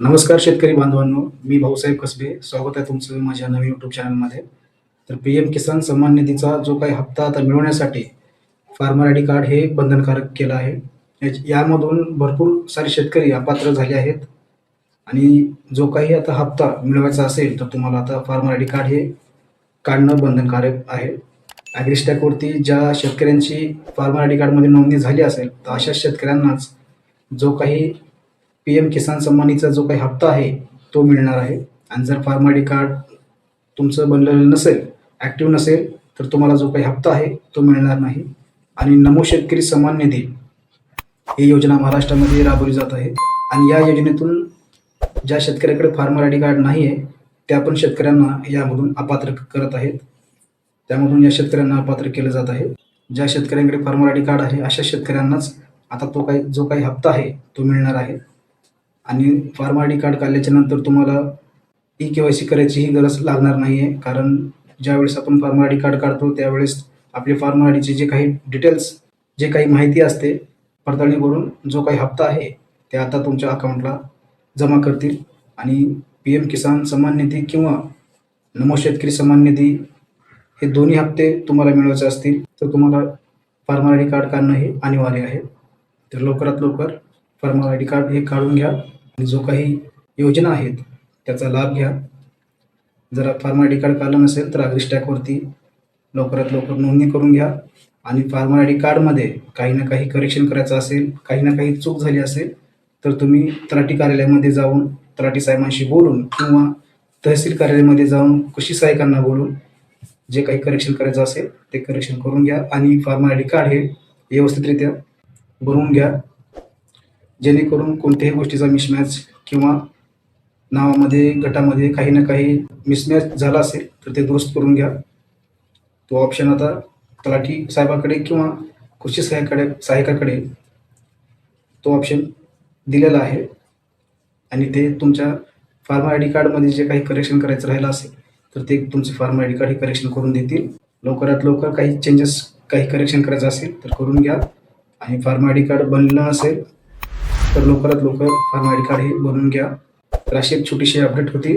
नमस्कार शेतकरी बांधवांनो मी भाऊसाहेब कसबे. स्वागत आहे तुमचं माझ्या नवीन यूट्यूब चॅनलमध्ये तर पी एम किसान सन्मान निधीचा जो काही हप्ता आता मिळवण्यासाठी फार्मर आय डी कार्ड हे बंधनकारक केलं आहे. यामधून भरपूर सारे शेतकरी अपात्र झाले आहेत. आणि जो काही आता हप्ता मिळवायचा असेल तर तुम्हाला आता फार्मर आय डी कार्ड हे काढणं बंधनकारक आहे. ॲग्रिस्टॅकवरती ज्या शेतकऱ्यांची फार्मर आय डी कार्डमध्ये नोंदणी झाली असेल तर अशा शेतकऱ्यांनाच जो काही पी एम किसान सन्मानीचा जो काही हप्ता आहे तो मिळणार आहे. आणि जर फार्म आय डी कार्ड तुमचं बनलेलं नसेल ॲक्टिव्ह नसेल तर तुम्हाला जो काही हप्ता आहे तो मिळणार नाही. आणि नमो शेतकरी सन्मान निधी ही योजना महाराष्ट्रामध्ये राबवली जात आहे. आणि या योजनेतून ज्या शेतकऱ्याकडे फार्मर आय डी कार्ड नाही आहे त्या पण शेतकऱ्यांना यामधून अपात्र करत आहेत. त्यामधून या शेतकऱ्यांना अपात्र केलं जात आहे. ज्या शेतकऱ्यांकडे फार्मर आय डी कार्ड आहे अशा शेतकऱ्यांनाच आता तो काही जो काही हप्ता आहे तो मिळणार आहे. आणि फार्म आय डी कार्ड काढल्याच्या नंतर तुम्हाला ई के वाय सी करायचीही गरज लागणार नाही आहे कारण ज्यावेळेस आपण फार्म आय डी कार्ड काढतो त्यावेळेस आपले फार्म आय डीचे जे काही डिटेल्स जे काही माहिती असते पडताळणी करून जो काही हप्ता आहे ते आता तुमच्या अकाउंटला जमा करतील. आणि पी एम किसान सन्मान निधी किंवा नमो शेतकरी सन्मान निधी हे दोन्ही हप्ते तुम्हाला मिळवायचे असतील तर तुम्हाला फार्म आय डी कार्ड काढणं हे अनिवार्य आहे. तर लवकरात लवकर फार्मर आय डी कार्ड हे काढून घ्या आणि जो काही योजना आहेत त्याचा लाभ घ्या. जर फार्मर आय डी कार्ड काढलं नसेल तर अग्रिस्टॅकवरती लवकरात लवकर नोंदणी करून घ्या. आणि फार्मर आय डी कार्डमध्ये काही ना काही करेक्शन करायचं असेल काही ना काही चूक झाली असेल तर तुम्ही तलाठी कार्यालयामध्ये जाऊन तलाठी साहेबांशी बोलून किंवा तहसील कार्यालयामध्ये जाऊन कृषी सहाय्यकांना बोलून जे काही करेक्शन करायचं असेल ते करेक्शन करून घ्या. आणि फार्मर आय डी कार्ड हे व्यवस्थितरित्या बनवून घ्या. जेणेकरून कोणत्याही गोष्टीचा मिसमॅच किंवा नावामध्ये गटामध्ये काही ना काही मिसमॅच झाला असेल तर ते दुरुस्त करून घ्या. तो ऑप्शन आता तलाठी साहेबाकडे किंवा कृषी सहाय्याकडे सहाय्यकाकडे तो ऑप्शन दिलेला आहे. आणि ते तुमच्या फार्म आय डी कार्डमध्ये जे काही करेक्शन करायचं राहिलं असेल तर ते तुमचे फार्म आय डी कार्ड हे करेक्शन करून देतील. लवकरात लवकर काही चेंजेस काही करेक्शन करायचं असेल तर करून घ्या. आणि फार्म आय डी कार्ड बनलं असेल तर लवकरात लवकर फार्म आय डी कार्ड हे बनवून घ्या. तर अशी एक छोटीशी अपडेट होती.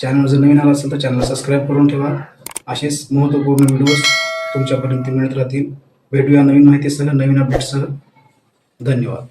चॅनल जर नवीन आला असेल तर चॅनल सबस्क्राईब करून ठेवा. असेच महत्त्वपूर्ण व्हिडिओज तुमच्यापर्यंत मिळत राहतील. भेटूया नवीन माहितीसह नवीन अपडेटसह धन्यवाद.